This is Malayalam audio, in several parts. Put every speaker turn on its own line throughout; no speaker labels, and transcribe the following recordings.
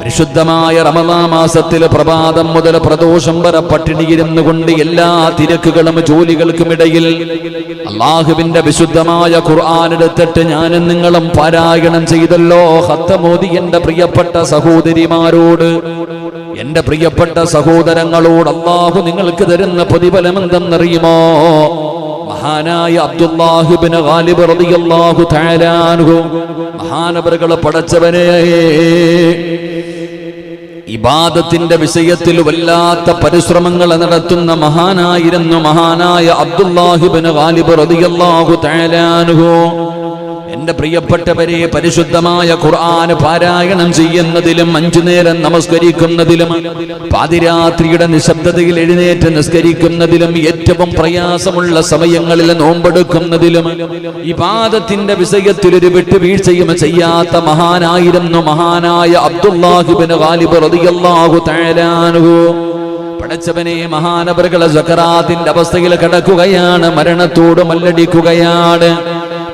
പരിശുദ്ധമായ റമദാ മാസത്തിൽ പ്രഭാതം മുതൽ പ്രദോഷം വരെ പട്ടിണിയിരുന്നു കൊണ്ട് എല്ലാ തിരക്കുകളും ജോലികൾക്കും ഇടയിൽ അള്ളാഹുവിന്റെ വിശുദ്ധമായ ഖുർആൻ എടുത്തിട്ട് ഞാനും നിങ്ങളും പാരായണം ചെയ്തല്ലോ. ഹത്തമോദി എന്റെ പ്രിയപ്പെട്ട സഹോദരിമാരോട് എന്റെ പ്രിയപ്പെട്ട സഹോദരങ്ങളോട് അള്ളാഹു നിങ്ങൾക്ക് തരുന്ന പ്രതിഫലം എന്തെന്നറിയുമോ? മഹാനായ അബ്ദുല്ലാഹിബിന് ഗാലിബ് റളിയല്ലാഹു തആല അൻഹു. മഹാനവറുകളെ പടച്ചവനെ. ഇബാദത്തിന്റെ വിഷയത്തിൽ വല്ലാത്ത പരിശ്രമങ്ങൾ നടത്തുന്ന മഹാനായിരുന്നു മഹാനായ അബ്ദുല്ലാഹിബിന് ഗാലിബ് റളിയല്ലാഹു തആല അൻഹു. എന്റെ പ്രിയപ്പെട്ടവരെ പരിശുദ്ധമായ ഖുർആൻ പാരായണം ചെയ്യുന്നതിലും അഞ്ചു നേരം നമസ്കരിക്കുന്നതിലും പാതിരാത്രിയുടെ നിശബ്ദതയിൽ എഴുന്നേറ്റ് നിസ്കരിക്കുന്നതിലും ഏറ്റവും പ്രയാസമുള്ള സമയങ്ങളിൽ നോമ്പെടുക്കുന്നതിലും ഈ പാദത്തിന്റെ വിഷയത്തിൽ ഒരു വിട്ടുവീഴ്ചയും ചെയ്യാത്ത മഹാനായിരുന്നു മഹാനായ അബ്ദുല്ലാഹിബിൻ റളിയല്ലാഹു പടച്ചവനെ മഹാനവറുകളെ സക്കറാത്തിന്റെ അവസ്ഥയിൽ കിടക്കുകയാണ് മരണത്തോട് മല്ലടിക്കുകയാണ്.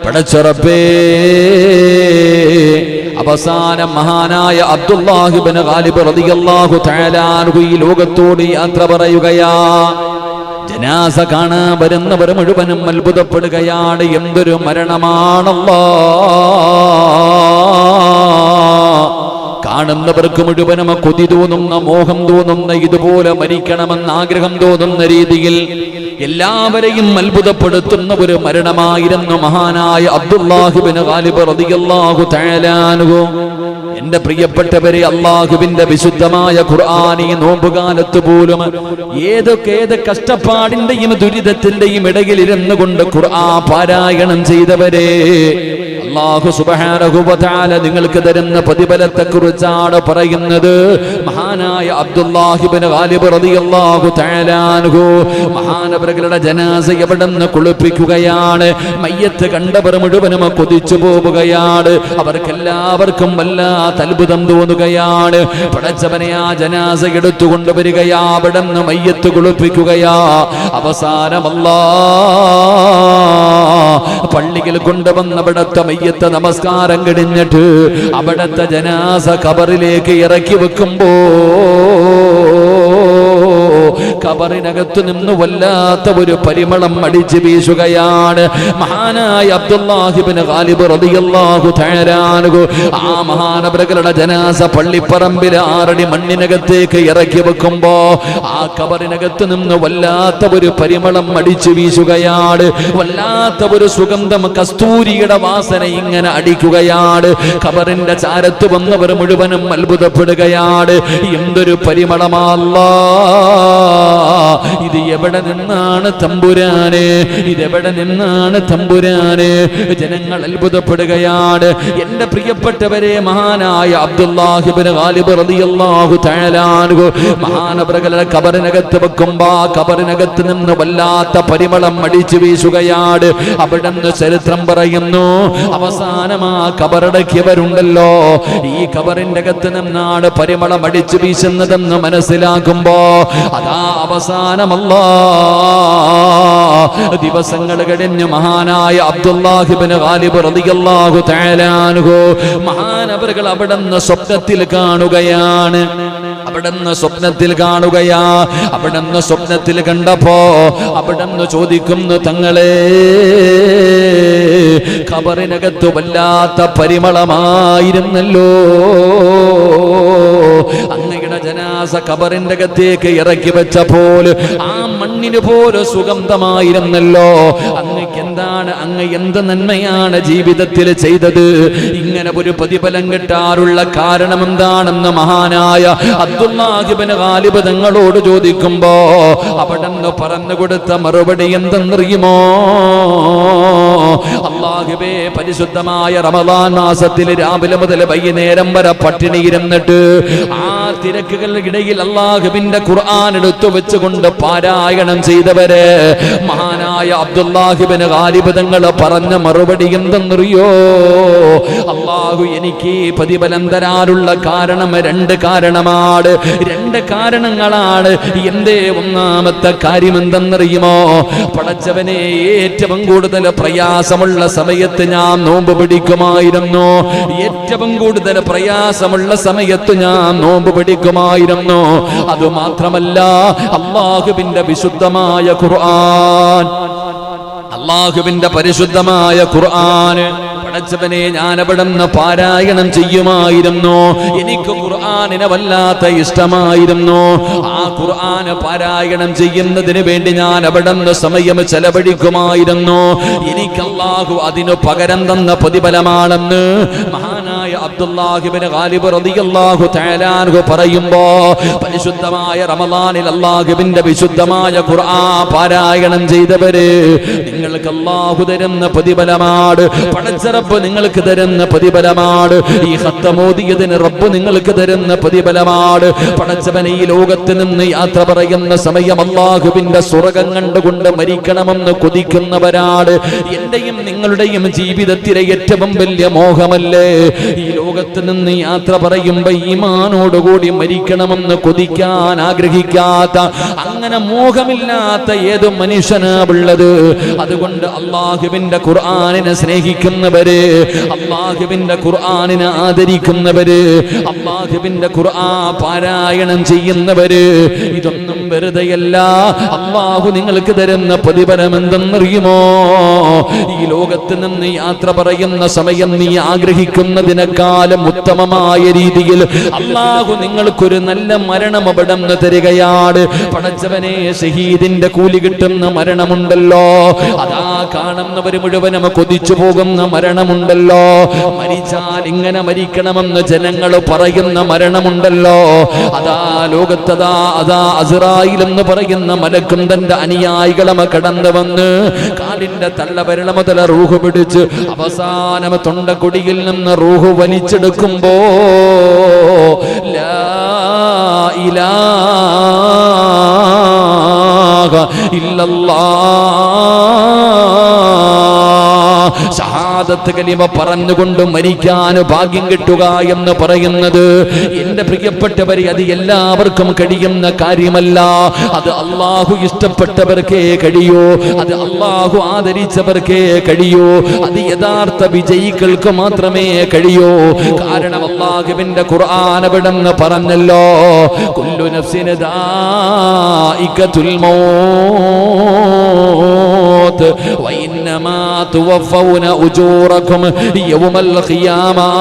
പടച്ചുറപ്പേ. അവസാനം മഹാനായ അബ്ദുല്ലാഹിബിൻ ഗാലിബ് റളിയല്ലാഹു തആല ഈ ലോകത്തോട് യാത്ര പറയുകയാ. ജനാസ കാണാൻ വരുന്നവർ മുഴുവനും അത്ഭുതപ്പെടുകയാണ്. എന്തൊരു മരണമാണല്ലോ. കാണുന്നവർക്ക് മുഴുവനും കൊതി തോന്നുന്ന മോഹം തോന്നുന്ന ഇതുപോലെ മരിക്കണമെന്ന് ആഗ്രഹം തോന്നുന്ന രീതിയിൽ എല്ലാവരെയും അത്ഭുതപ്പെടുത്തുന്ന ഒരു മരണമായിരുന്നു മഹാനായ അബ്ദുല്ലാഹിബിൻ റളിയല്ലാഹു തആല അൻഹു. എന്റെ പ്രിയപ്പെട്ടവരെ അള്ളാഹുവിന്റെ വിശുദ്ധമായ ഖുർആാനി നോമ്പുകാലത്ത് പോലും ഏതൊക്കെ ഏത് കഷ്ടപ്പാടിന്റെയും ദുരിതത്തിന്റെയും ഇടയിൽ ഇരുന്നു കൊണ്ട് ഖുർആ പാരായണം ചെയ്തവരെ അള്ളാഹു സുബഹാനഹുബാല നിങ്ങൾക്ക് തരുന്ന പ്രതിഫലത്തെ കുറിച്ചാണ് പറയുന്നത്. മഹാനായ അബ്ദുല്ലാഹിബിൻ റളിയല്ലാഹു ജനാസ എവിടെന്ന് കുളിപ്പിക്കുകയാണ്. മയ്യത്ത് കണ്ടവർ മുഴുവനും കൊതിച്ചു പോവുകയാണ്. അവർക്കെല്ലാവർക്കും വല്ലാത്ത അത്ഭുതം തോന്നുകയാണ്. പടച്ചവനെ ആ ജനാസ എടുത്തുകൊണ്ട് വരികയാ. അവിടെ നിന്ന് മയ്യത്ത് കുളിപ്പിക്കുകയാ. അവസാനമല്ലാ പള്ളിയിൽ കൊണ്ടുവന്ന അവിടത്തെ മയ്യത്തെ നമസ്കാരം കിടിഞ്ഞിട്ട് അവിടത്തെ ജനാസ കബറിലേക്ക് ഇറക്കി വെക്കുമ്പോ കബറിനകത്ത് നിന്ന് വല്ലാത്ത ഒരു പരിമളം അടിച്ചു വീശുകയാണ്. മഹാനായ അബ്ദുല്ലാഹിബിന് ഖാലിബ് റളിയല്ലാഹു അൻഹു. ആ മഹാനവറുകളുടെ ജനാസ പള്ളിപ്പറമ്പിൽ ആറടി മണ്ണിനകത്തേക്ക് ഇറക്കി വെക്കുമ്പോ ആ കബറിനകത്ത് നിന്ന് വല്ലാത്ത ഒരു പരിമളം അടിച്ചു വീശുകയാണ്. വല്ലാത്ത ഒരു സുഗന്ധം കസ്തൂരിയുടെ വാസന ഇങ്ങനെ അടിക്കുകയാണ്. കബറിന്റെ ചാരത്ത് വന്നവർ മുഴുവനും അത്ഭുതപ്പെടുകയാണ്. എന്തൊരു പരിമളമല്ലാ ഇത് എവിടെ നിന്നാണ് തമ്പുരാന്? ഇതെവിടെ നിന്നാണ് തമ്പുരാന്? ജനങ്ങൾ അത്ഭുതപ്പെടുകയാണ്. എന്റെ പ്രിയപ്പെട്ടവരെ മഹാനായ അബ്ദുല്ലാഹിബിൻ ഗാലിബ് റളിയല്ലാഹു തആല അൻഹു. മഹാനവറുകളുടെ കബറിനകത്ത് വെക്കുമ്പോ കബറിനകത്ത് നിന്ന് വല്ലാത്ത പരിമളം അടിച്ചു വീശുകയാണ്. അവിടെ നിന്ന് ചരിത്രം പറയുന്നു അവസാനമാ കബറടക്കിയവരുണ്ടല്ലോ ഈ കബറിന്റെ അകത്ത് നിന്നാണ് പരിമളം അടിച്ചു വീശുന്നതെന്ന് മനസ്സിലാക്കുമ്പോ അതാ അവസാനമല്ല. ദിവസങ്ങൾ കഴിഞ്ഞ് മഹാനായ അബ്ദുല്ലാഹിബിന് ഗാലിബ് റളിയല്ലാഹു തആല അൻഹു മഹാനവറുകൾ അവിടെ നിന്ന് സ്വപ്നത്തിൽ കാണുകയാണ്. അവിടുന്ന് സ്വപ്നത്തിൽ കാണുകയാ. അവിടുന്ന് സ്വപ്നത്തിൽ കണ്ടപ്പോ അവിടുന്ന് ചോദിക്കുന്നു തങ്ങളെ ഖബറിനകത്ത് വല്ലാത്ത പരിമളമായിരുന്നല്ലോ. അങ്ങയുടെ ജനാസ ഖബറിന്റെ അകത്തേക്ക് ഇറക്കി വെച്ചപ്പോൾ ആ മണ്ണിന് പോലെ സുഗന്ധമായിരുന്നല്ലോ. അങ്ങക്ക് അങ്ങ് എന്ത് നന്മയാണ് ജീവിതത്തിൽ ചെയ്തത്? ഇങ്ങനെ ഒരു പ്രതിഫലം കിട്ടാറുള്ള കാരണം എന്താണെന്ന് മഹാനായ അബ്ദുല്ലാഹിബിന് ഗാലിബ് തങ്ങളോട് ചോദിക്കുമ്പോ അവിടെ നിന്ന് പറഞ്ഞു കൊടുത്ത മറുപടി എന്തെന്നറിയുമോ? അള്ളാഹുബേ പരിശുദ്ധമായ റമദാൻ മാസത്തിൽ രാവിലെ മുതൽ വൈകുന്നേരം വരെ പട്ടിണി ഇരുന്നിട്ട് ആ തിരക്കുകൾക്കിടയിൽ അള്ളാഹുബിന്റെ ഖുർആൻ എടുത്തു വെച്ചുകൊണ്ട് പാരായണം ചെയ്തവരെ മഹാനായ അബ്ദുല്ലാഹിബിന് ഗാലിബിതങ്ങൾ പറഞ്ഞ മറുപടി എന്തെന്നറിയോ? അള്ളാഹു എനിക്ക് പ്രതിഫലം തരാനുള്ള കാരണം രണ്ട് കാരണമാണ്. രണ്ട് കാരണങ്ങളാണ്. എന്തേ ഒന്നാമത്തെ കാര്യം എന്തെന്നറിയുമോ? പടച്ചവനെ ഏറ്റവും കൂടുതൽ പ്രയാസമുള്ള സമയത്ത് ഞാൻ നോമ്പ് പിടിക്കുമായിരുന്നു. ഏറ്റവും കൂടുതൽ പ്രയാസമുള്ള സമയത്ത് ഞാൻ നോമ്പ് പിടിക്കുമായിരുന്നു. അതുമാത്രമല്ല അള്ളാഹുവിന്റെ വിശുദ്ധമായ ഖുർആൻ അള്ളാഹുവിന്റെ പരിശുദ്ധമായ ഖുർആന് പടച്ചവനെ നിന്ന് പാരായണം ചെയ്യുമായിരുന്നു. എനിക്ക് ഖുർആാനിനെ വല്ലാത്ത ഇഷ്ടമായിരുന്നു. ആ ഖുർആന് പാരായണം ചെയ്യുന്നതിന് വേണ്ടി ഞാൻ അവിടെ നിന്ന് സമയം ചെലവഴിക്കുമായിരുന്നു. എനിക്ക് അള്ളാഹു അതിനു പകരം തന്ന പ്രതിഫലമാണെന്ന് മഹാനായ അബ്ദുല്ലാഹിബിന് ഗാലിബ് റളിയല്ലാഹു തആലാൻഹു പറയുമ്പോ പരിശുദ്ധമായ റമളാനിൽ അള്ളാഹുവിന്റെ വിശുദ്ധമായ ഖുർആൻ പാരായണം ചെയ്തവര് നിങ്ങൾക്ക് അള്ളാഹു തരുന്ന പ്രതിഫലമാണ്. പടച്ച നിങ്ങൾക്ക് തരുന്ന പ്രതിഫലമാണ്. ഈ ഹത്തമോദിയതിന് റബ്ബ് നിങ്ങൾക്ക് തരുന്ന പ്രതിഫലമാണ്. പടച്ചവൻ ഈ ലോകത്ത് നിന്ന് യാത്ര പറയുന്ന സമയം അള്ളാഹുവിന്റെ സ്വർഗം കണ്ടുകൊണ്ട് മരിക്കണമെന്ന് കൊതിക്കുന്നവരാണ്. എന്റെയും നിങ്ങളുടെയും ജീവിതത്തിലെ ഏറ്റവും വലിയ മോഹമല്ലേ? ഈ ലോകത്ത് നിന്ന് യാത്ര പറയുമ്പോ ഈമാനോടുകൂടി മരിക്കണമെന്ന് കൊതിക്കാൻ ആഗ്രഹിക്കാത്ത അങ്ങനെ മോഹമില്ലാത്ത ഏത് മനുഷ്യനാ ഉള്ളത് അതുകൊണ്ട് അള്ളാഹുവിന്റെ ഖുർആാനിനെ സ്നേഹിക്കുന്നവര് അള്ളാഹുവിന്റെ ഖുർആാനിനെ ആദരിക്കുന്നവര് അള്ളാഹുവിന്റെ ഖുർആ പാരായണം ചെയ്യുന്നവര് ഇതൊന്നും വെറുതെയല്ല അള്ളാഹു നിങ്ങൾക്ക് തരുന്ന പ്രതിഫലം എന്തെന്നറിയുമോ ഈ ലോകത്ത് നിന്ന് യാത്ര പറയുന്ന സമയം നീ ആഗ്രഹിക്കുന്നതിനേക്കാളും ഉത്തമമായ രീതിയിൽ അള്ളാഹു നിങ്ങൾക്കൊരു നല്ല മരണം അവിടെ തരികയാണ്. പടച്ചവനെ ഷഹീദിന്റെ കൂലി കിട്ടുന്ന മരണമുണ്ടല്ലോ. അതാ കാണുന്നവർ മുഴുവനും കൊതിച്ചു പോകുന്ന മരണമുണ്ടല്ലോ. മരിച്ചാൽ ഇങ്ങനെ മരിക്കണമെന്ന് ജനങ്ങൾ പറയുന്ന മരണമുണ്ടല്ലോ. അതാ ലോകത്തതാ അതാ അസിറായിൽ എന്ന് പറയുന്ന മലക്കും തന്റെ അനുയായികളമ കടന്നു വന്ന് കാലിന്റെ തള്ളവരള മുതൽ റൂഹ് പിടിച്ച് അവസാനം തൊണ്ടക്കൊടിയിൽ നിന്ന് റൂഹ് വലിച്ചെടുക്കുമ്പോ ലാ ഇലാഹ ഇല്ലല്ലാഹ് ഷഹാദത്ത് കലിമ പറഞ്ഞുകൊണ്ട് മരിക്കാൻ ഭാഗ്യം കിട്ടുക എന്ന് പറയുന്നത് എന്റെ പ്രിയപ്പെട്ടവരെ അത് എല്ലാവർക്കും കഴിയുന്ന കാര്യമല്ല. അത് അള്ളാഹു ഇഷ്ടപ്പെട്ടവർക്കേ കഴിയൂ. അത് അള്ളാഹു ആദരിച്ചവർക്കേ കഴിയൂ. അത് യഥാർത്ഥ വിജയികൾക്ക് മാത്രമേ കഴിയൂ. കാരണം അള്ളാഹുവിന്റെ ഖുർആൻ പറഞ്ഞല്ലോ കുല്ലു നഫ്സിന് ദാഇഖത്തുൽ الموت وإنما توفون أجوركم يوم القيامة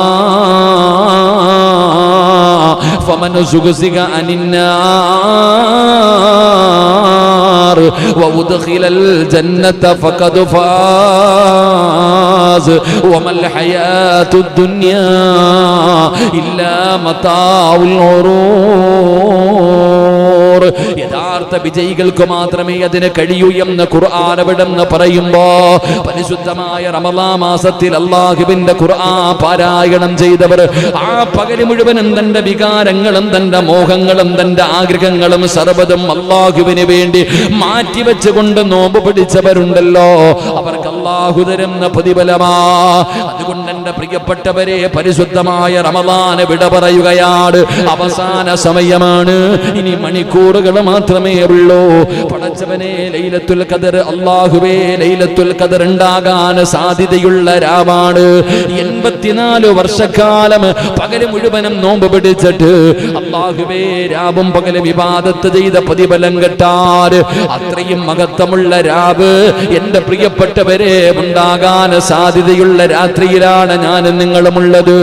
فمن زغزغ عن النار وأدخل الجنة فقد فاز وما الحياة الدنيا إلا متاع الغرور യഥാർത്ഥ വിജയികൾക്ക് മാത്രമേ അതിന് കഴിയൂ എന്ന് ഖുർആൻ അവിടെന്ന് പറയുമ്പോ പരിശുദ്ധമായ റമലാ മാസത്തിൽ അള്ളാഹുവിന്റെ ഖുർആൻ പാരായണം ചെയ്തവർ ആ പകൽ മുഴുവനും തന്റെ വികാരങ്ങളും തന്റെ മോഹങ്ങളും തന്റെ ആഗ്രഹങ്ങളും സർവതും അള്ളാഹുവിന് വേണ്ടി മാറ്റിവെച്ചുകൊണ്ട് നോമ്പ് പിടിച്ചവരുണ്ടല്ലോ. അവർക്ക് അള്ളാഹു തരുന്ന പ്രതിഫലമാ. അതുകൊണ്ട് എന്റെ പ്രിയപ്പെട്ടവരെ പരിശുദ്ധമായ റമലാന് വിട പറയുകയാണ്. അവസാന സമയമാണ്. ഇനി മണിക്കൂറുകൾ മാത്രമേ ഉള്ളൂ. പടച്ചവനെ ലൈലത്തുൽ കദർ അള്ളാഹുവേ ലൈലത്തുൽ കദർ ഉണ്ടാകാൻ സാധ്യതയുള്ള രാവാണ്. എൺപത്തിനാല് വർഷക്കാലം പകൽ മുഴുവനും നോമ്പ് പിടിച്ചിട്ട് അള്ളാഹുവേ രാവും പകൽ വിവാദത്ത് ചെയ്ത പ്രതിഫലം കെട്ടാറ്. അത്രയും മഹത്വമുള്ള രാവ് എന്റെ പ്രിയപ്പെട്ടവരെ ഉണ്ടാകാൻ സാധ്യതയുള്ള രാത്രിയിലാണ് ഞാൻ നിങ്ങളുമുള്ളത്.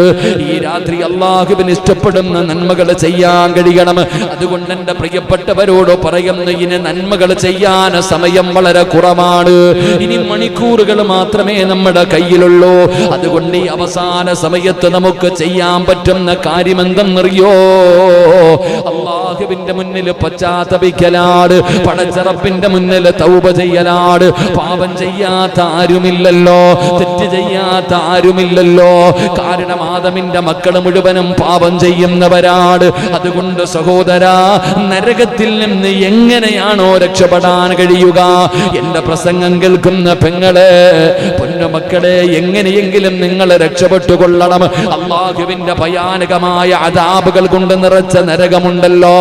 ഈ രാത്രി അള്ളാഹുവിന് ഇഷ്ടപ്പെടുന്ന നന്മകൾ ചെയ്യാൻ കഴിയണം. അതുകൊണ്ട് എന്റെ പ്രിയപ്പെട്ടവരോട് പറയുന്ന ഇനി നന്മകൾ ചെയ്യാൻ സമയം വളരെ കുറവാണ്. ഇനി മണിക്കൂറുകൾ മാത്രമേ നമ്മുടെ കയ്യിലുള്ളൂ. അതുകൊണ്ട് ഈ അവസാന സമയത്ത് നമുക്ക് ചെയ്യാൻ പറ്റുന്ന കാര്യമെന്തെന്നറിയോ? അള്ളാഹുവിന്റെ മുന്നിൽ പശ്ചാത്തപിക്കലാണ് പടച്ചറപ്പിന്റെ മുന്നിൽ തൗപ ചെയ്യലാണ് പാപം ചെയ്യാത്ത ആരുമില്ലല്ലോ തെറ്റ് ചെയ്യാത്ത ആരുമില്ലല്ലോ. കാരണം ആദമിന്റെ മക്കൾ മുഴുവനും പാപം ചെയ്യുന്നവരാട്. അതുകൊണ്ട് സഹോദരാ നരകത്തിൽ നിന്ന് എങ്ങനെയാണോ രക്ഷപ്പെടാൻ കഴിയുക? എന്റെ പ്രസംഗം കേൾക്കുന്ന പെങ്ങളെ പൊന്നുമക്കളെ എങ്ങനെയെങ്കിലും നിങ്ങളെ നിങ്ങൾ രക്ഷപ്പെട്ടുകൊള്ളണം അള്ളാഹുവിന്റെ ഭയാനകമായ അതാപുകൾ കൊണ്ട് നിറച്ച നരകമുണ്ടല്ലോ.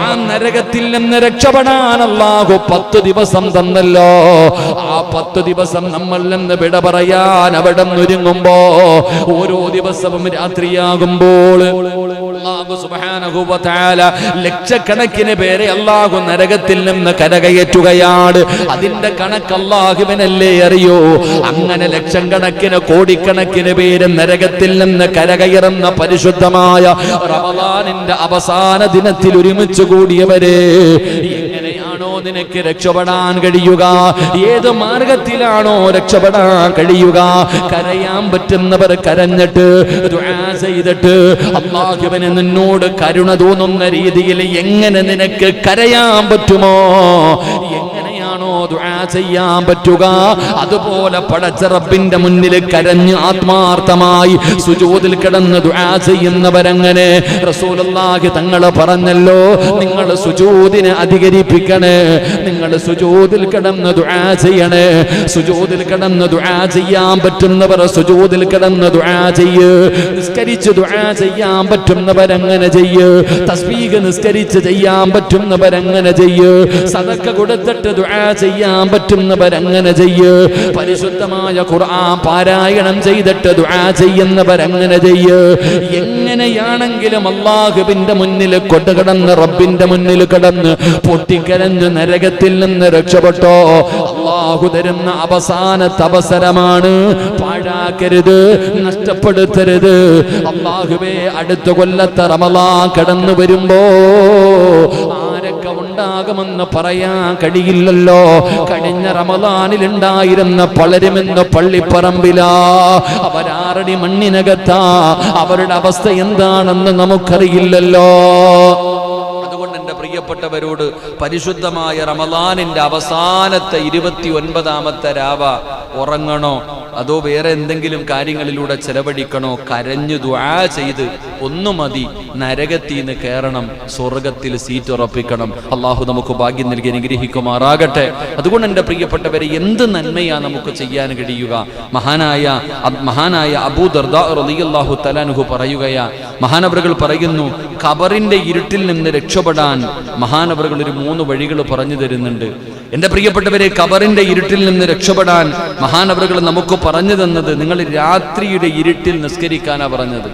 ആ നരകത്തിൽ നിന്ന് രക്ഷപ്പെടാൻ അള്ളാഹു പത്ത് ദിവസം തന്നല്ലോ. ആ പത്ത് ദിവസം നമ്മൾ നിന്ന് വിട പറയാൻ അവിടെ ഒരുങ്ങുമ്പോ ഓരോ ദിവസവും രാത്രിയാകുമ്പോൾ വ തആല ലക്ഷക്കണക്കിന് പേരെ അള്ളാഹു നരകത്തിൽ നിന്ന് കരകയറ്റുകയാണ്. അതിന്റെ കണക്ക് അള്ളാഹുവിനല്ലേ അറിയോ? അങ്ങനെ ലക്ഷം കണക്കിന് കോടിക്കണക്കിന് പേര് നരകത്തിൽ നിന്ന് കരകയറുന്ന പരിശുദ്ധമായ റമദാനിന്റെ അവസാന ദിനത്തിൽ ഒരുമിച്ച് കൂടിയവരെ നിനക്ക് രക്ഷപ്പെടാൻ കഴിയുക? ഏത് മാർഗത്തിലാണോ രക്ഷപ്പെടാൻ കഴിയുക? കരയാൻ പറ്റുന്നവർ കരഞ്ഞിട്ട് ചെയ്തിട്ട് അള്ളാഹുവിന് നിന്നോട് കരുണ തോന്നുന്ന രീതിയിൽ എങ്ങനെ നിനക്ക് കരയാൻ പറ്റുമോ? ദുആ ചെയ്യാൻ പറ്റുക? അതുപോലെ പടച്ച റബ്ബിന്റെ മുന്നിൽ കരഞ്ഞ് ആത്മാർത്ഥമായി സുജൂദിൽ കിടന്ന് ദുആ ചെയ്യുന്നവരങ്ങനെ റസൂലുള്ളാഹി തങ്ങൾ പറഞ്ഞല്ലോ നിങ്ങൾ സുജൂദിനെ അധികരിപ്പിക്കണേ നിങ്ങൾ സുജൂദിൽ കിടന്ന് ദുആ ചെയ്യണേ സുജൂദിൽ കിടന്ന് ദുആ ചെയ്യാൻ പറ്റുന്നവർ സുജൂദിൽ കിടന്ന് ദുആ ചെയ്യ് നിസ്കരിച്ച് ദുആ ചെയ്യാൻ പറ്റുന്നവരങ്ങനെ ചെയ്യ് തസ്ബീഹ് നിസ്കരിച്ച് ചെയ്യാൻ പറ്റുന്നവരങ്ങനെ ചെയ്യ് സദക്ക കൊടുത്തിട്ട് ദുആ ചെയ്യാൻ പറ്റുന്നവരങ്ങനെ ചെയ്യ്. പരിശുദ്ധമായ ഖുർആൻ പാരായണം ചെയ്തിട്ട് ദുആ ചെയ്യുന്നവരങ്ങനെ ചെയ്യ്. എങ്ങനെയാണെങ്കിലും അള്ളാഹുവിന്റെ മുന്നിൽ കൊണ്ടുകിടന്ന് റബ്ബിന്റെ മുന്നിൽ കിടന്ന് പൊട്ടിക്കരഞ്ഞ് നരകത്തിൽ നിന്ന് രക്ഷപ്പെട്ടോ. അള്ളാഹു തരുന്ന അവസാനത്തെ അവസരമാണ് പാഴാക്കരുത് നഷ്ടപ്പെടുത്തരുത്. അള്ളാഹുവേ അടുത്ത കൊല്ലത്തെ റമലാ കടന്നു വരുമ്പോ ഉണ്ടാകുമെന്ന് പറയാൻ കഴിയില്ലല്ലോ. കഴിഞ്ഞ റമദാനിൽ ഉണ്ടായിരുന്ന പലരുമെന്ന് പള്ളിപ്പറമ്പിലാ. അവരാറടി മണ്ണിനകത്താ. അവരുടെ അവസ്ഥ എന്താണെന്ന് നമുക്കറിയില്ലല്ലോ. പ്രിയപ്പെട്ടവരോട് പരിശുദ്ധമായ റമദാനിന്റെ അവസാനത്തെ ഇരുപത്തി ഒൻപതാമത്തെ രാവ ഉറങ്ങണോ? അതോ വേറെ എന്തെങ്കിലും കാര്യങ്ങളിലൂടെ ചെലവഴിക്കണോ? കരഞ്ഞു ദ്വാ ചെയ്ത് ഒന്നു മതി. നരകത്തിൽ നിന്ന് കയറണം സ്വർഗത്തിൽ സീറ്റ് ഉറപ്പിക്കണം. അള്ളാഹു നമുക്ക് ഭാഗ്യം നൽകി അനുഗ്രഹിക്കുമാറാകട്ടെ. അതുകൊണ്ട് എന്റെ പ്രിയപ്പെട്ടവരെ എന്ത് നന്മയാ നമുക്ക് ചെയ്യാൻ കഴിയുക? മഹാനായ മഹാനായ അബൂ ദർദാ തലാനുഹു പറയുകയാ മഹാനവറുകൾ പറയുന്നു ഖബറിന്റെ ഇരുട്ടിൽ നിന്ന് രക്ഷപ്പെടാൻ മഹാനവറുകൾ ഒരു മൂന്ന് വഴികൾ പറഞ്ഞു തരുന്നുണ്ട്. എന്റെ പ്രിയപ്പെട്ടവരെ കബറിന്റെ ഇരുട്ടിൽ നിന്ന് രക്ഷപ്പെടാൻ മഹാനവറുകൾ നമുക്ക് പറഞ്ഞു തന്നത് നിങ്ങൾ രാത്രിയുടെ ഇരുട്ടിൽ നിസ്കരിക്കാനാ പറഞ്ഞത്.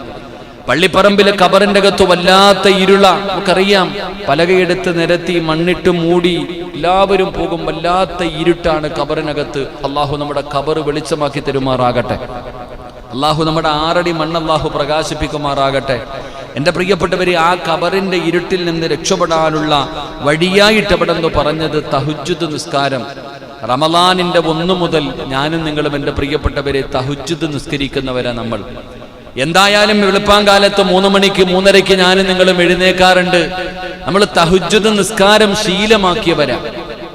പള്ളിപ്പറമ്പിലെ കബറിന്റെ അകത്ത് വല്ലാത്ത ഇരുള നമുക്കറിയാം. പലകയെടുത്ത് നിരത്തി മണ്ണിട്ട് മൂടി എല്ലാവരും പോകും വല്ലാത്ത ഇരുട്ടാണ് കബറിനകത്ത്. അള്ളാഹു നമ്മുടെ കബറ് വെളിച്ചമാക്കി തരുമാറാകട്ടെ. അള്ളാഹു നമ്മുടെ ആറടി മണ്ണ് അള്ളാഹു പ്രകാശിപ്പിക്കുമാറാകട്ടെ. എന്റെ പ്രിയപ്പെട്ടവരെ ആ കബറിന്റെ ഇരുട്ടിൽ നിന്ന് രക്ഷപ്പെടാനുള്ള വഴിയായിട്ട് അവിടെ നിന്ന് പറഞ്ഞത് തഹുജുദ് നിസ്കാരം. റമലാനിന്റെ ഒന്നു മുതൽ ഞാനും നിങ്ങളും എന്റെ പ്രിയപ്പെട്ടവരെ തഹുജുദ് നിസ്കരിക്കുന്നവരാ നമ്മൾ. എന്തായാലും വെളുപ്പാങ്കാലത്ത് മൂന്ന് മണിക്ക് മൂന്നരയ്ക്ക് ഞാനും നിങ്ങളും എഴുന്നേക്കാറുണ്ട്. നമ്മൾ തഹുജുദ് നിസ്കാരം ശീലമാക്കിയവരാ.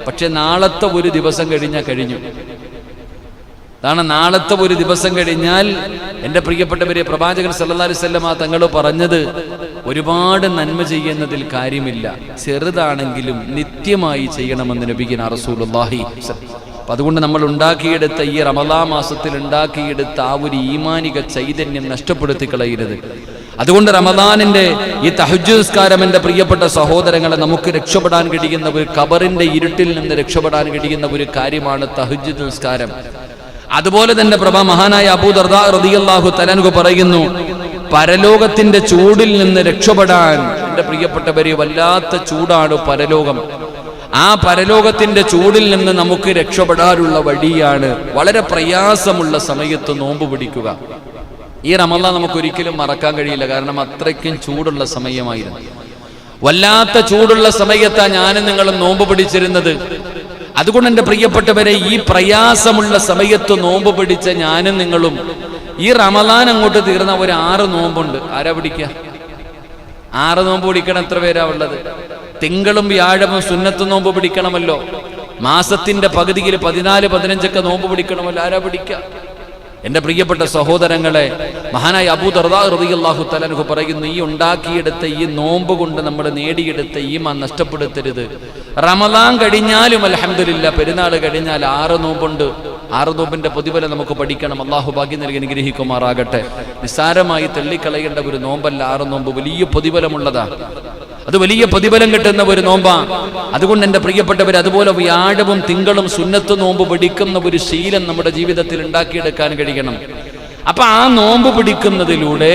പക്ഷെ നാളത്തെ ഒരു ദിവസം കഴിഞ്ഞാൽ കഴിഞ്ഞു. അതാണ് നാളത്തെ ഒരു ദിവസം കഴിഞ്ഞാൽ എന്റെ പ്രിയപ്പെട്ടവരെ പ്രവാചകൻ സല്ലാ അലൈഹി വസല്ലമ തങ്ങൾ പറഞ്ഞത് ഒരുപാട് നന്മ ചെയ്യുന്നതിൽ കാര്യമില്ല. ചെറുതാണെങ്കിലും നിത്യമായി ചെയ്യണമെന്ന് നബിഗിന അപ്പൊ അതുകൊണ്ട് നമ്മൾ ഉണ്ടാക്കിയെടുത്ത ഈ റമദാ മാസത്തിൽ ഉണ്ടാക്കിയെടുത്ത ആ ഒരു ഈമാനിക ചൈതന്യം നഷ്ടപ്പെടുത്തി കളയരുത്. അതുകൊണ്ട് റമദാനിന്റെ ഈ തഹജുസ്കാരം എന്റെ പ്രിയപ്പെട്ട സഹോദരങ്ങളെ നമുക്ക് രക്ഷപ്പെടാൻ കഴിയുന്ന ഒരു കബറിന്റെ ഇരുട്ടിൽ നിന്ന് രക്ഷപ്പെടാൻ കഴിയുന്ന ഒരു കാര്യമാണ് നിസ്കാരം അതുപോലെ തന്നെ പ്രഭ മഹാനായ അബൂ ദർദാ റളിയല്ലാഹു തലനുക പറയുന്നു പരലോകത്തിന്റെ ചൂടിൽ നിന്ന് രക്ഷപ്പെടാൻ എന്റെ പ്രിയപ്പെട്ടവരെ വല്ലാത്ത ചൂടാണ് പരലോകം. ആ പരലോകത്തിന്റെ ചൂടിൽ നിന്ന് നമുക്ക് രക്ഷപ്പെടാനുള്ള വഴിയാണ് വളരെ പ്രയാസമുള്ള സമയത്ത് നോമ്പ് പിടിക്കുക. ഈ റമല നമുക്ക് ഒരിക്കലും മറക്കാൻ കഴിയില്ല കാരണം അത്രയ്ക്കും ചൂടുള്ള സമയമായിരുന്നു. വല്ലാത്ത ചൂടുള്ള സമയത്താണ് ഞാനും നിങ്ങളും നോമ്പ് പിടിച്ചിരുന്നത്. അതുകൊണ്ട് എന്റെ പ്രിയപ്പെട്ടവരെ ഈ പ്രയാസമുള്ള സമയത്ത് നോമ്പ് പിടിച്ച ഞാനും നിങ്ങളും ഈ റമദാൻ അങ്ങോട്ട് തീർന്ന ഒരു ആറ് നോമ്പുണ്ട്. ആരാ പിടിക്കുക ആറ് നോമ്പ് പിടിക്കണം എത്ര പേരാ ഉള്ളത്? തിങ്കളും വ്യാഴവും സുന്നത്ത് നോമ്പ് പിടിക്കണമല്ലോ. മാസത്തിന്റെ പകുതിയിൽ പതിനാല് പതിനഞ്ചൊക്കെ നോമ്പ് പിടിക്കണമല്ലോ. ആരാ പിടിക്കുക എന്റെ പ്രിയപ്പെട്ട സഹോദരങ്ങളെ മഹാനായ അബൂ ദർദാ റളിയല്ലാഹു തലനുഹു പറയുന്നു ഈ ഉണ്ടാക്കിയെടുത്ത ഈ നോമ്പ് കൊണ്ട് നമ്മൾ നേടിയെടുത്ത ഈ മാ നഷ്ടപ്പെടുത്തരുത്. റമദാൻ കഴിഞ്ഞാലും അലഹമില്ല പെരുന്നാൾ കഴിഞ്ഞാൽ ആറ് നോമ്പുണ്ട്. ആറ് നോമ്പിന്റെ പ്രതിഫലം നമുക്ക് പഠിക്കണം. അള്ളാഹു ഭാഗ്യം നൽകി അനുഗ്രഹിക്കുമാറാകട്ടെ. നിസ്സാരമായി തള്ളിക്കളയേണ്ട ഒരു നോമ്പല്ല ആറ് നോമ്പ് വലിയ പ്രതിഫലമുള്ളതാണ് അത് വലിയ പ്രതിഫലം കിട്ടുന്ന ഒരു നോമ്പാ. അതുകൊണ്ട് എന്റെ പ്രിയപ്പെട്ടവർ അതുപോലെ വ്യാഴവും തിങ്കളും സുന്നത്ത് നോമ്പ് പിടിക്കുന്ന ഒരു ശീലം നമ്മുടെ ജീവിതത്തിൽ ഉണ്ടാക്കിയെടുക്കാൻ കഴിയണം. അപ്പൊ ആ നോമ്പ് പിടിക്കുന്നതിലൂടെ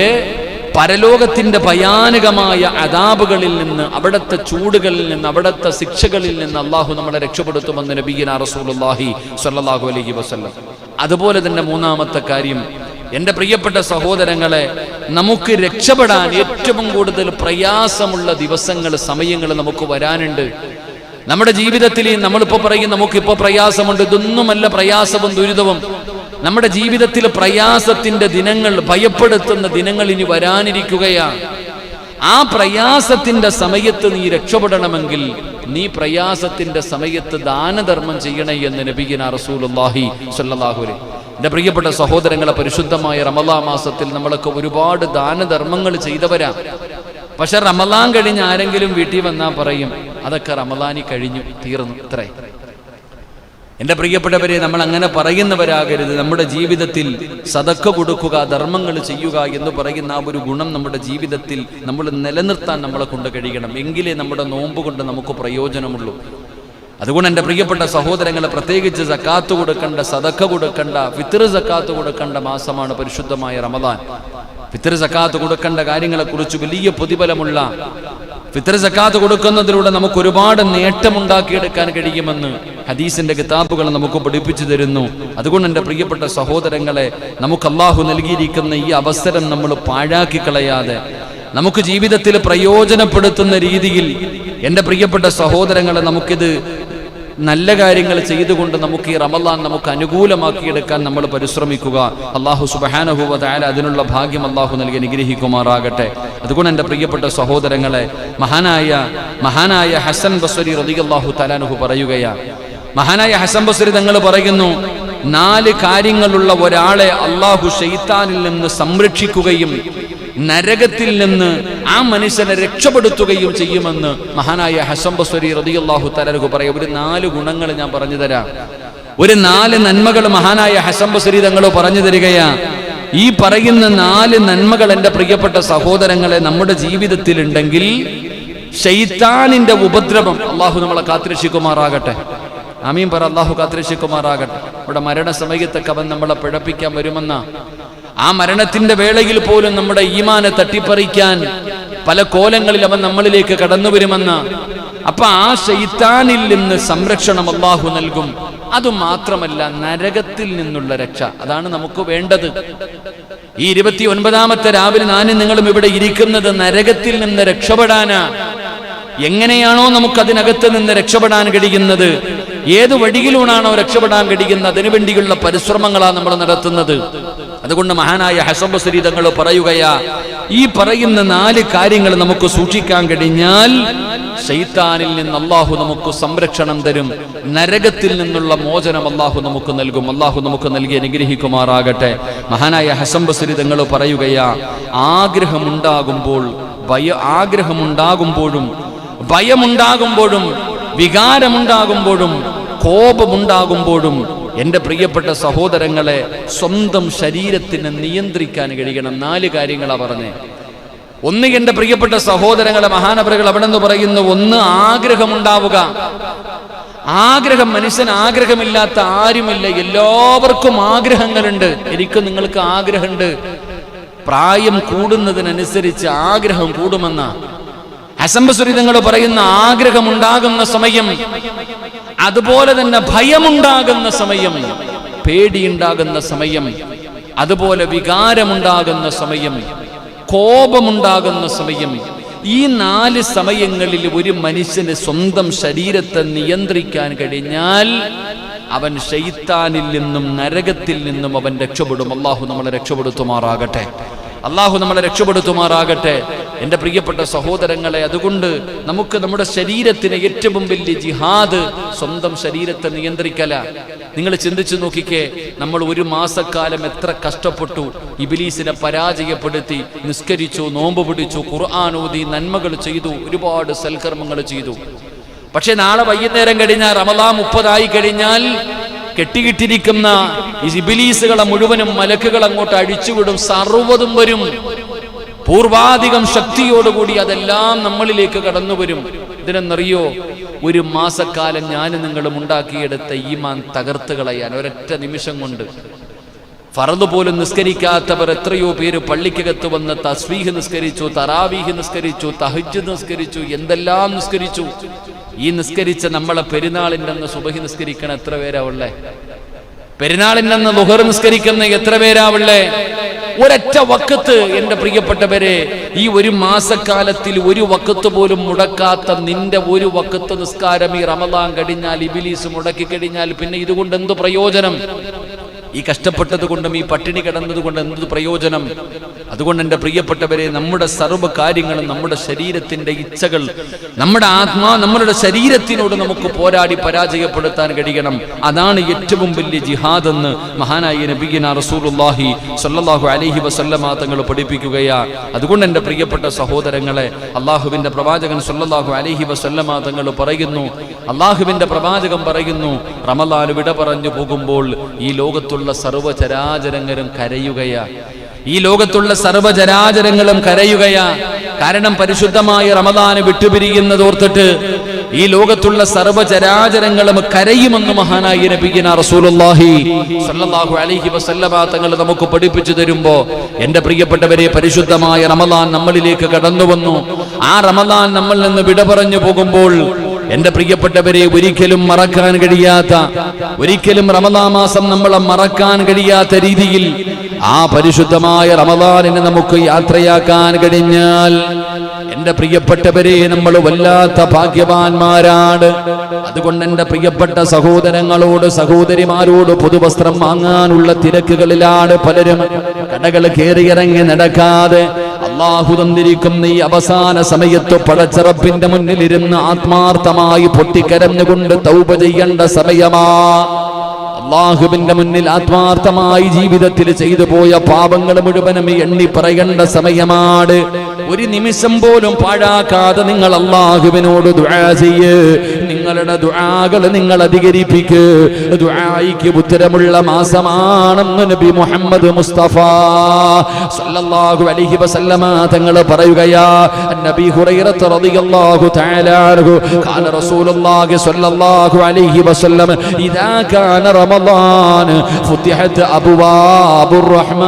പരലോകത്തിന്റെ ഭയാനകമായ അതാബുകളിൽ നിന്ന് അവിടുത്തെ ചൂടുകളിൽ നിന്ന് അവിടുത്തെ ശിക്ഷകളിൽ നിന്ന് അള്ളാഹു നമ്മളെ രക്ഷപ്പെടുത്തുമെന്ന് നബീന റസൂലുള്ളാഹി സ്വല്ലല്ലാഹു അലൈഹി വസല്ലം. അതുപോലെ തന്നെ മൂന്നാമത്തെ കാര്യം എന്റെ പ്രിയപ്പെട്ട സഹോദരങ്ങളെ നമുക്ക് രക്ഷപ്പെടാൻ ഏറ്റവും കൂടുതൽ പ്രയാസമുള്ള ദിവസങ്ങൾ സമയങ്ങൾ നമുക്ക് വരാനുണ്ട്. നമ്മുടെ ജീവിതത്തിൽ നമ്മളിപ്പോൾ പറയും നമുക്കിപ്പോൾ പ്രയാസമുണ്ട് ഇതൊന്നുമല്ല പ്രയാസവും ദുരിതവും. നമ്മുടെ ജീവിതത്തിൽ പ്രയാസത്തിന്റെ ദിനങ്ങൾ ഭയപ്പെടുത്തുന്ന ദിനങ്ങൾ ഇനി വരാനിരിക്കുകയാണ്. ആ പ്രയാസത്തിന്റെ സമയത്ത് നീ രക്ഷപ്പെടണമെങ്കിൽ നീ പ്രയാസത്തിന്റെ സമയത്ത് ദാനധർമ്മം ചെയ്യണേ എന്ന് നബിഗിന റസൂലുള്ളാഹി സ്വല്ലല്ലാഹു അലൈഹി എന്റെ പ്രിയപ്പെട്ട സഹോദരങ്ങളെ പരിശുദ്ധമായ റമലാ മാസത്തിൽ നമ്മളൊക്കെ ഒരുപാട് ദാനധർമ്മങ്ങൾ ചെയ്തവരാ പക്ഷെ റമലാൻ കഴിഞ്ഞ് ആരെങ്കിലും വീട്ടിൽ വന്നാൽ പറയും അതൊക്കെ റമലാനി കഴിഞ്ഞു തീർന്നു. ഇത്രേ എന്റെ പ്രിയപ്പെട്ടവരെ നമ്മൾ അങ്ങനെ പറയുന്നവരാകരുത്. നമ്മുടെ ജീവിതത്തിൽ സതക്ക കൊടുക്കുക ധർമ്മങ്ങൾ ചെയ്യുക എന്ന് പറയുന്ന ആ ഒരു ഗുണം നമ്മുടെ ജീവിതത്തിൽ നമ്മൾ നിലനിർത്താൻ നമ്മളെ കൊണ്ട് കഴിയണം. എങ്കിലേ നമ്മുടെ നോമ്പ് കൊണ്ട് നമുക്ക് പ്രയോജനമുള്ളൂ. അതുകൊണ്ട് എന്റെ പ്രിയപ്പെട്ട സഹോദരങ്ങളെ പ്രത്യേകിച്ച് സക്കാത്ത് കൊടുക്കേണ്ട സതക്ക കൊടുക്കേണ്ട ഫിത്തർ സക്കാത്ത് കൊടുക്കേണ്ട മാസമാണ് പരിശുദ്ധമായ റമദാൻ. ഫിത്തർ സക്കാത്ത് കൊടുക്കേണ്ട കാര്യങ്ങളെ കുറിച്ച് വലിയ പ്രതിഫലമുള്ള ഫിത്തർ സക്കാത്ത് കൊടുക്കുന്നതിലൂടെ നമുക്ക് ഒരുപാട് നേട്ടമുണ്ടാക്കിയെടുക്കാൻ കഴിയുമെന്ന് ഹദീസിന്റെ കിതാബുകൾ നമുക്ക് പഠിപ്പിച്ചു തരുന്നു. അതുകൊണ്ട് എന്റെ പ്രിയപ്പെട്ട സഹോദരങ്ങളെ നമുക്ക് അള്ളാഹു നൽകിയിരിക്കുന്ന ഈ അവസരം നമ്മൾ പാഴാക്കി കളയാതെ നമുക്ക് ജീവിതത്തിൽ പ്രയോജനപ്പെടുത്തുന്ന രീതിയിൽ എന്റെ പ്രിയപ്പെട്ട സഹോദരങ്ങളെ നമുക്കിത് നല്ല കാര്യങ്ങൾ ചെയ്തുകൊണ്ട് നമുക്ക് ഈ റമലാൻ നമുക്ക് അനുകൂലമാക്കിയെടുക്കാൻ നമ്മൾ പരിശ്രമിക്കുക. അള്ളാഹു സുബഹാനഹുവ തായാല അതിനുള്ള ഭാഗ്യം അള്ളാഹു നൽകി അനുഗ്രഹിക്കുമാറാകട്ടെ. അതുകൊണ്ട് എന്റെ പ്രിയപ്പെട്ട സഹോദരങ്ങളെ മഹാനായ മഹാനായ ഹസൻ ബസ്വരി റതി അള്ളാഹു തലാനുഹു പറയുകയാണ് മഹാനായ ഹസൻ ബസ്വരി തങ്ങൾ പറയുന്നു നാല് കാര്യങ്ങളുള്ള ഒരാളെ അള്ളാഹു ഷെയ്ത്താനിൽ നിന്ന് സംരക്ഷിക്കുകയും നരകത്തിൽ നിന്ന് ആ മനുഷ്യനെ രക്ഷപ്പെടുത്തുകയും ചെയ്യുമെന്ന് മഹാനായ ഹസം ബസ്വരി റതിയല്ലാഹു തലർക്ക് പറയാം. ഒരു നാല് ഗുണങ്ങൾ ഞാൻ പറഞ്ഞു തരാം. ഒരു നാല് നന്മകൾ മഹാനായ ഹസം ബസ്വരി തങ്ങൾ പറഞ്ഞു തരികയാ. ഈ പറയുന്ന നാല് നന്മകൾ എന്റെ പ്രിയപ്പെട്ട സഹോദരങ്ങളെ നമ്മുടെ ജീവിതത്തിൽ ഉണ്ടെങ്കിൽ ഷെയ്ത്താനിന്റെ ഉപദ്രവം അള്ളാഹു നമ്മളെ കാത്തിരക്ഷിക്കുമാറാകട്ടെ. ആമീൻ പറ അള്ളാഹു കാത്തിരക്ഷിക്കുമാറാകട്ടെ. ഇവിടെ മരണസമയത്തൊക്കെ അവൻ നമ്മളെ പിഴപ്പിക്കാൻ വരുമെന്ന. ആ മരണത്തിന്റെ വേളയിൽ പോലും നമ്മുടെ ഈമാനെ തട്ടിപ്പറിക്കാൻ പല കോലങ്ങളിൽ അവൻ നമ്മളിലേക്ക് കടന്നു വരുമെന്ന് അപ്പൊ ആ ശൈത്താനിൽ നിന്ന് സംരക്ഷണം അള്ളാഹു നൽകും. അതുമാത്രമല്ല നരകത്തിൽ നിന്നുള്ള രക്ഷ. അതാണ് നമുക്ക് വേണ്ടത്. ഈ ഇരുപത്തി ഒൻപതാമത്തെ രാവിലെ ഞാനും നിങ്ങളും ഇവിടെ ഇരിക്കുന്നത് നരകത്തിൽ നിന്ന് രക്ഷപ്പെടാനാ. എങ്ങനെയാണോ നമുക്ക് അതിനകത്ത് നിന്ന് രക്ഷപ്പെടാൻ കഴിയുന്നത്? ഏത് വഴിയിലൂടാണോ രക്ഷപ്പെടാൻ കഴിയുന്നത്? അതിനുവേണ്ടിയുള്ള പരിശ്രമങ്ങളാണ് നമ്മൾ നടത്തുന്നത്. അതുകൊണ്ട് മഹാനായ ഹസംബസരി തങ്ങൾ പറയുകയാ ഈ പറയുന്ന നാല് കാര്യങ്ങൾ നമുക്ക് സൂക്ഷിക്കാൻ കഴിഞ്ഞാൽ ശൈത്താനിൽ നിന്ന് അള്ളാഹു നമുക്ക് സംരക്ഷണം തരും നരകത്തിൽ നിന്നുള്ള മോചനം അള്ളാഹു നമുക്ക് നൽകും അള്ളാഹു നമുക്ക് നൽകി അനുഗ്രഹിക്കുമാറാകട്ടെ. മഹാനായ ഹസംബസരി തങ്ങൾ പറയുകയാ ആഗ്രഹമുണ്ടാകുമ്പോൾ ഭയ ആഗ്രഹമുണ്ടാകുമ്പോഴും ഭയമുണ്ടാകുമ്പോഴും വികാരമുണ്ടാകുമ്പോഴും കോപമുണ്ടാകുമ്പോഴും എന്റെ പ്രിയപ്പെട്ട സഹോദരങ്ങളെ സ്വന്തം ശരീരത്തിന് നിയന്ത്രിക്കാൻ കഴിയണം. നാല് കാര്യങ്ങളാണ് പറഞ്ഞേ. ഒന്ന് എന്റെ പ്രിയപ്പെട്ട സഹോദരങ്ങളെ മഹാനവറുകൾ അവിടെ നിന്ന് പറയുന്നു ഒന്ന് ആഗ്രഹമുണ്ടാവുക. ആഗ്രഹം മനുഷ്യൻ ആഗ്രഹമില്ലാത്ത ആരുമില്ല. എല്ലാവർക്കും ആഗ്രഹങ്ങളുണ്ട്. എനിക്ക് നിങ്ങൾക്ക് ആഗ്രഹമുണ്ട്. പ്രായം കൂടുന്നതിനനുസരിച്ച് ആഗ്രഹം കൂടുമെന്ന. അസംബസുരിതങ്ങൾ പറയുന്ന ആഗ്രഹമുണ്ടാകുന്ന സമയം അതുപോലെ തന്നെ ഭയമുണ്ടാകുന്ന സമയം പേടിയുണ്ടാകുന്ന സമയം അതുപോലെ വികാരമുണ്ടാകുന്ന സമയം കോപമുണ്ടാകുന്ന സമയം. ഈ നാല് സമയങ്ങളിൽ ഒരു മനുഷ്യന് സ്വന്തം ശരീരത്തെ നിയന്ത്രിക്കാൻ കഴിഞ്ഞാൽ അവൻ ഷെയ്ത്താനിൽ നിന്നും നരകത്തിൽ നിന്നും അവൻ രക്ഷപ്പെടും. അള്ളാഹു നമ്മളെ രക്ഷപ്പെടുത്തുമാറാകട്ടെ. അള്ളാഹു നമ്മളെ രക്ഷപ്പെടുത്തുമാറാകട്ടെ. എന്റെ പ്രിയപ്പെട്ട സഹോദരങ്ങളെ അതുകൊണ്ട് നമുക്ക് നമ്മുടെ ശരീരത്തിന് ഏറ്റവും വലിയ ജിഹാദ് സ്വന്തം ശരീരത്തെ നിയന്ത്രിക്കല. നിങ്ങൾ ചിന്തിച്ചു നോക്കിക്കേ നമ്മൾ ഒരു മാസക്കാലം എത്ര കഷ്ടപ്പെട്ടു ഇബിലീസിനെ പരാജയപ്പെടുത്തി നിസ്കരിച്ചു നോമ്പ് പിടിച്ചു ഓതി നന്മകൾ ചെയ്തു ഒരുപാട് സൽക്കർമ്മങ്ങൾ ചെയ്തു. പക്ഷെ നാളെ വൈകുന്നേരം കഴിഞ്ഞാൽ റമദാ മുപ്പതായി കഴിഞ്ഞാൽ കെട്ടിയിട്ടിരിക്കുന്ന ഈ ഇബിലീസുകളെ മുഴുവനും മലക്കുകൾ അങ്ങോട്ട് അഴിച്ചുവിടും സർവതും വരും. പൂർവാധികം ശക്തിയോടുകൂടി അതെല്ലാം നമ്മളിലേക്ക് കടന്നു വരും. ഇതിനെന്നറിയോ? ഒരു മാസക്കാലം ഞാൻ നിങ്ങളും ഉണ്ടാക്കിയെടുത്ത ഈമാൻ തകർത്ത് കളയാൻ ഒരൊറ്റ നിമിഷം കൊണ്ട്. ഫറദ് പോലും നിസ്കരിക്കാത്തവർ എത്രയോ പേര് പള്ളിക്കകത്ത് വന്ന് തസ്വീഹ് നിസ്കരിച്ചു തറാവീഹ് നിസ്കരിച്ചു തഹജ് നിസ്കരിച്ചു എന്തെല്ലാം നിസ്കരിച്ചു. ഈ നിസ്കരിച്ച നമ്മളെ പെരുന്നാളിന്റെ അന്ന് സുബഹി നിസ്കരിക്കണ എത്ര പേരാ ഉള്ളേ? പെരുന്നാളിന്റെ അന്ന് ലുഹർ നിസ്കരിക്കുന്ന എത്ര പേരാ ഉള്ളേ? ഒരൊറ്റ വക്കത്ത് എന്റെ പ്രിയപ്പെട്ടവരെ ഈ ഒരു മാസക്കാലത്തിൽ ഒരു വക്കത്ത് പോലും മുടക്കാത്ത നിന്റെ ഒരു വക്കത്ത് നിസ്കാരം ഈ റമദാൻ കഴിഞ്ഞാൽ ഇബിലീസ് മുടക്കി കഴിഞ്ഞാൽ പിന്നെ ഇതുകൊണ്ട് എന്ത് പ്രയോജനം? ഈ കഷ്ടപ്പെട്ടത് കൊണ്ടും ഈ പട്ടിണി കിടന്നത് കൊണ്ട് എന്ത് പ്രയോജനം? അതുകൊണ്ട് എന്റെ പ്രിയപ്പെട്ടവരെ നമ്മുടെ സർവ കാര്യങ്ങളും നമ്മുടെ ശരീരത്തിന്റെ ഇച്ഛകൾ നമ്മുടെ ആത്മാ നമ്മളുടെ ശരീരത്തിനോട് നമുക്ക് പോരാടി പരാജയപ്പെടുത്താൻ കഴിയണം. അതാണ് ഏറ്റവും വലിയ ജിഹാദ് എന്ന് മഹാനായ നബിഗിന റസൂലുല്ലാഹി സല്ലാഹു അലൈഹി വസല്ലമ തങ്ങൾ പഠിപ്പിക്കുകയാ. അതുകൊണ്ട് എന്റെ പ്രിയപ്പെട്ട സഹോദരങ്ങളെ അള്ളാഹുവിന്റെ പ്രവാചകൻ സല്ലാഹു അലൈഹി വസല്ലമ തങ്ങൾ പറയുന്നു അള്ളാഹുവിന്റെ പ്രവാചകൻ പറയുന്നു റമലാൻ വിട പറഞ്ഞു പോകുമ്പോൾ ഈ ലോകത്തുള്ള സർവചരാചരങ്ങളും കരയുകയാ. ഈ ലോകത്തുള്ള സർവചരാചരങ്ങളും കരയുകയാ. കാരണം പരിശുദ്ധമായ റമദാന് വിട്ടുപിരിയുന്നത് ഓർത്തിട്ട് ഈ ലോകത്തുള്ള സർവചരാചരങ്ങളും കരയുമെന്ന് മഹാനായി നബിഗിന റസൂലുള്ളാഹി സ്വല്ലല്ലാഹു അലൈഹി വസല്ലമ തങ്ങൾ നമുക്ക് പഠിപ്പിച്ചു തരുമ്പോ എന്റെ പ്രിയപ്പെട്ടവരെ പരിശുദ്ധമായ റമദാൻ നമ്മളിലേക്ക് കടന്നു വന്നു ആ റമദാൻ നമ്മൾ നിന്ന് വിട പറഞ്ഞു പോകുമ്പോൾ എന്റെ പ്രിയപ്പെട്ടവരെ ഒരിക്കലും മറക്കാൻ കഴിയാത്ത ഒരിക്കലും റമദാ മാസം നമ്മളെ മറക്കാൻ കഴിയാത്ത രീതിയിൽ ആ പരിശുദ്ധമായ റമദാനിനെ നമുക്ക് യാത്രയാക്കാൻ കഴിഞ്ഞാൽ എന്റെ പ്രിയപ്പെട്ടവരെ നമ്മൾ വല്ലാത്ത ഭാഗ്യവാന്മാരാണ്. അതുകൊണ്ട് എന്റെ പ്രിയപ്പെട്ട സഹോദരങ്ങളോട് സഹോദരിമാരോട് പുതുവസ്ത്രം വാങ്ങാനുള്ള തിരക്കുകളിലാണ് പലരും കടകൾ കയറിയിറങ്ങി നടക്കാതെ അള്ളാഹു തന്നിരിക്കുന്ന ഈ അവസാന സമയത്ത് പടച്ചറപ്പിന്റെ മുന്നിലിരുന്ന് ആത്മാർത്ഥമായി പൊട്ടിക്കരഞ്ഞുകൊണ്ട് തൗപ ചെയ്യേണ്ട സമയമാ. അള്ളാഹുവിന്റെ മുന്നിൽ ആത്മാർത്ഥമായി ജീവിതത്തിൽ ചെയ്തു പോയ പാപങ്ങൾ മുഴുവനും എണ്ണി പറയേണ്ട സമയമാണ്. ഒരു നിമിഷം പോലും പാഴാക്കാതെ നിങ്ങൾ അള്ളാഹുവിനോട് ദുആ ചെയ്യ്. നിങ്ങളുടെ ദുആകൾ നിങ്ങൾ അധികരിപ്പിക്ക്. ദുആയിക്ക് ഉത്തരമുള്ള മാസമാണെന്ന് നബി മുഹമ്മദ് മുസ്തഫ സല്ലല്ലാഹു അലൈഹി വസല്ലമ തങ്ങൾ പറയുകയാ നബി ഹുറൈറത്ത് റളിയല്ലാഹു തആല അൻഹു റസൂലുള്ളാഹി സ്വല്ലല്ലാഹു അലൈഹി വസല്ലം ഇദാ കാന رمضان. فتحت أبواب الرحمن.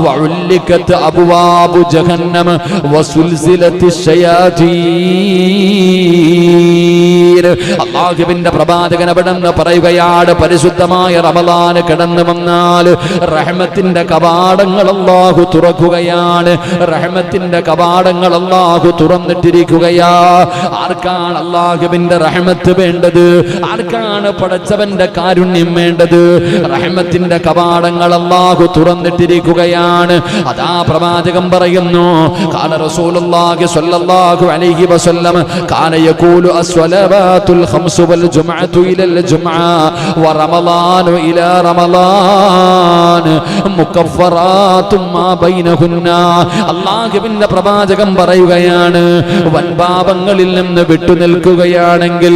وعلكت أبواب جهنم وسلسلة الشياطين അള്ളാഹുവിന്റെ പ്രവാചകൻ അവിടെ നിന്ന് പറയുകയാണ് പരിശുദ്ധമായ റമദാന് കടന്നു വന്നാൽ റഹ്മത്തിന്റെ കവാടങ്ങൾ അള്ളാഹു തുറക്കുകയാണ് റഹ്മത്തിന്റെ കവാടങ്ങൾ അള്ളാഹു തുറന്നിട്ടിരിക്കുകയാ ആർക്കാണ് അള്ളാഹുവിന്റെ റഹ്മത്ത് വേണ്ടത് ആർക്കാണ് പടച്ചവന്റെ കാരുണ്യം വേണ്ടത് റഹ്മത്തിന്റെ കവാടങ്ങൾ അള്ളാഹു തുറന്നിട്ടിരിക്കുകയാണ് അതാ പ്രവാചകം പറയുന്നു റസൂലുള്ളാഹി സ്വല്ലല്ലാഹു അലൈഹി വസല്ലം യഖൂലു ഖംസു ഇലൽ വറമളാനു ഇലാ റമളാൻ മാ അല്ലാഹുവിന്റെ പ്രവാചകൻ പറയുകയാണ് വൻപാപങ്ങളിൽ നിന്ന് വിട്ടുനിൽക്കുകയാണെങ്കിൽ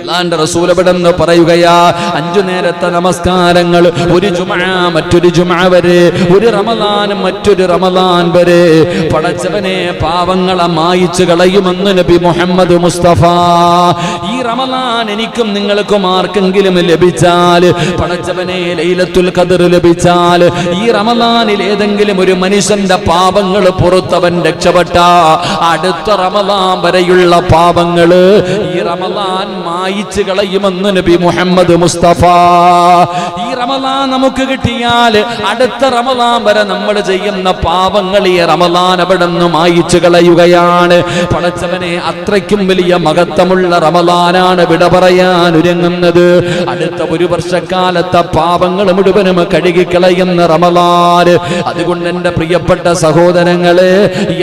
അള്ളാന്റെ റസൂലപടെന്ന് പറയുകയാ അഞ്ചു നേരത്തെ നമസ്കാരങ്ങൾ ഒരു ജുമ മറ്റൊരു ജുമ വരെ ഒരു റമദാൻ മറ്റൊരു റമദാൻ വരെ പടച്ചവനെ പാവങ്ങളെ മായിച്ചു കളയുമെന്ന് നബി മുഹമ്മദ് മുസ്തഫ. ഈ റമദാൻ എനിക്കും നിങ്ങൾക്കും ആർക്കെങ്കിലും ലഭിച്ചാൽ പടച്ചവനെ ലൈലത്തുൽ ഖദർ ലഭിച്ചാൽ ഈ റമദാനിൽ ഏതെങ്കിലും ഒരു മനുഷ്യന്റെ പാപങ്ങൾ പുറത്തവൻ രക്ഷപ്പെട്ട അടുത്ത റമദാൻ വരെയുള്ള പാപങ്ങൾ ഈ റമദാൻ മായി മായിച്ചു കളയുമെന്ന് നബി മുഹമ്മദ് മുസ്തഫ. ഈ റമദാൻ നമുക്ക് കിട്ടിയാൽ അടുത്ത റമദാൻ വരെ നമ്മൾ ചെയ്യുന്ന പാപങ്ങൾ ഈ റമദാൻ അവിടെ നിന്ന് മായിച്ചു കളയുകയാണ്. പടച്ചവനെ അത്രയ്ക്കും വലിയ മഹത്വമുള്ള റമദാനാണ് വിട പറയാൻ ഒരുങ്ങുന്നത്. അടുത്ത ഒരു വർഷക്കാലത്തെ പാപങ്ങൾ മുഴുവനും കഴുകിക്കളയുന്ന റമദാൻ. അതുകൊണ്ട് എന്റെ പ്രിയപ്പെട്ട സഹോദരങ്ങളെ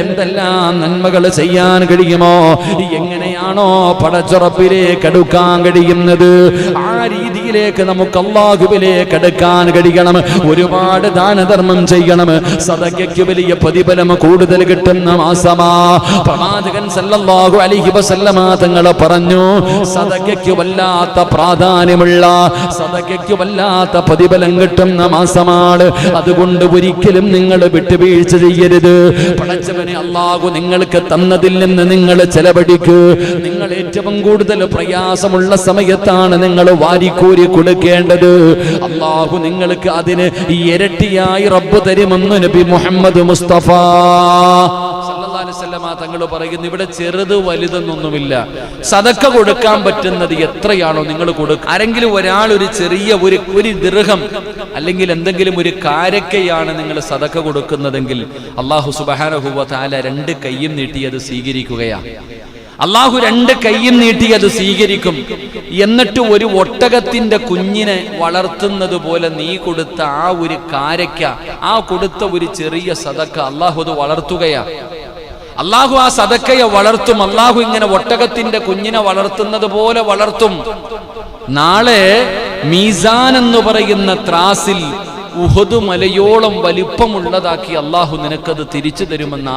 എന്തെല്ലാം നന്മകൾ ചെയ്യാൻ കഴിയുമോ? എങ്ങനെയാണോ പടച്ചുറപ്പിലേക്ക് അടുക്കാൻ കഴിയുന്നത് ആ രീതിയിലേക്ക് നമുക്ക് അള്ളാഹുവിലേക്ക് എടുക്കാൻ കഴിയണം. ഒരുപാട് ദാനധർമ്മം ചെയ്യണം. സദയ്ക്ക് വലിയ പ്രതിഫലം കൂടുതൽ കിട്ടുന്ന മാസമാ. പ്രവാചകൻ സല്ലല്ലാഹു അലൈഹി വസല്ലമ തങ്ങൾ പറഞ്ഞു സദയ്ക്ക് വല്ലാത്ത പ്രാധാന്യമുള്ള സദയ്ക്ക് വല്ലാത്ത പ്രതിഫലം കിട്ടുന്ന മാസമാണ്. അതുകൊണ്ട് ഒരിക്കലും നിങ്ങൾ വിട്ടുവീഴ്ച ചെയ്യരുത്. പടച്ചവനെ അള്ളാഹു നിങ്ങൾക്ക് തന്നതിൽ നിന്ന് നിങ്ങൾ ചെലവഴിക്കൂ. നിങ്ങൾ ഏറ്റവും കൂടുതൽ പ്രയാസമുള്ള സമയത്താണ് നിങ്ങൾ വാരിക്കൂരി കൊടുക്കേണ്ടത്. അള്ളാഹു നിങ്ങൾക്ക് അതിന് ഇരട്ടിയായി റബ്ബ് തരുമെന്ന് നബി മുഹമ്മദ് മുസ്തഫ. തങ്ങൾ പറയുന്നു ഇവിടെ ചെറുത് വലുതെന്നൊന്നുമില്ല. സതക്ക കൊടുക്കാൻ പറ്റുന്നത് എത്രയാണോ നിങ്ങൾ കൊടുക്കുക ആരെങ്കിലും ഒരാൾ ഒരു ചെറിയ ഒരു ഒരു ദീർഘം അല്ലെങ്കിൽ എന്തെങ്കിലും ഒരു കാരക്കയാണ് നിങ്ങൾ സതക്ക കൊടുക്കുന്നതെങ്കിൽ അള്ളാഹു സുബാന രണ്ട് കൈയും നീട്ടി അത് സ്വീകരിക്കുകയാണ് അള്ളാഹു രണ്ട് കൈയും നീട്ടി അത് സ്വീകരിക്കും. എന്നിട്ട് ഒരു ഒട്ടകത്തിന്റെ കുഞ്ഞിനെ വളർത്തുന്നത് പോലെ നീ കൊടുത്ത ആ ഒരു കാരക്ക ആ കൊടുത്ത ഒരു ചെറിയ സതക്ക അള്ളാഹു അത് വളർത്തുകയാ. അള്ളാഹു ആ സതക്കയെ വളർത്തും അള്ളാഹു ഇങ്ങനെ ഒട്ടകത്തിന്റെ കുഞ്ഞിനെ വളർത്തുന്നത് പോലെ വളർത്തും. നാളെ മീസാൻ എന്ന് പറയുന്ന ത്രാസിൽ ഉഹദ് മലയോളം വലിപ്പമുള്ളതാക്കി അള്ളാഹു നിനക്കത് തിരിച്ചു തരുമെന്ന്